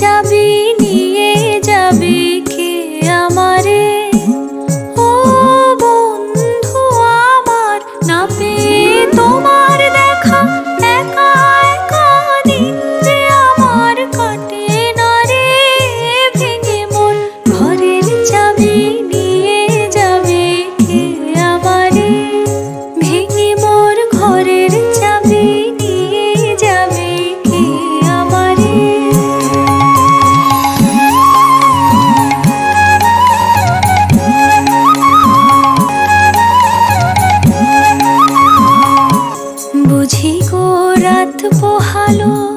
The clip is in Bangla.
চাবি গো পোহালো।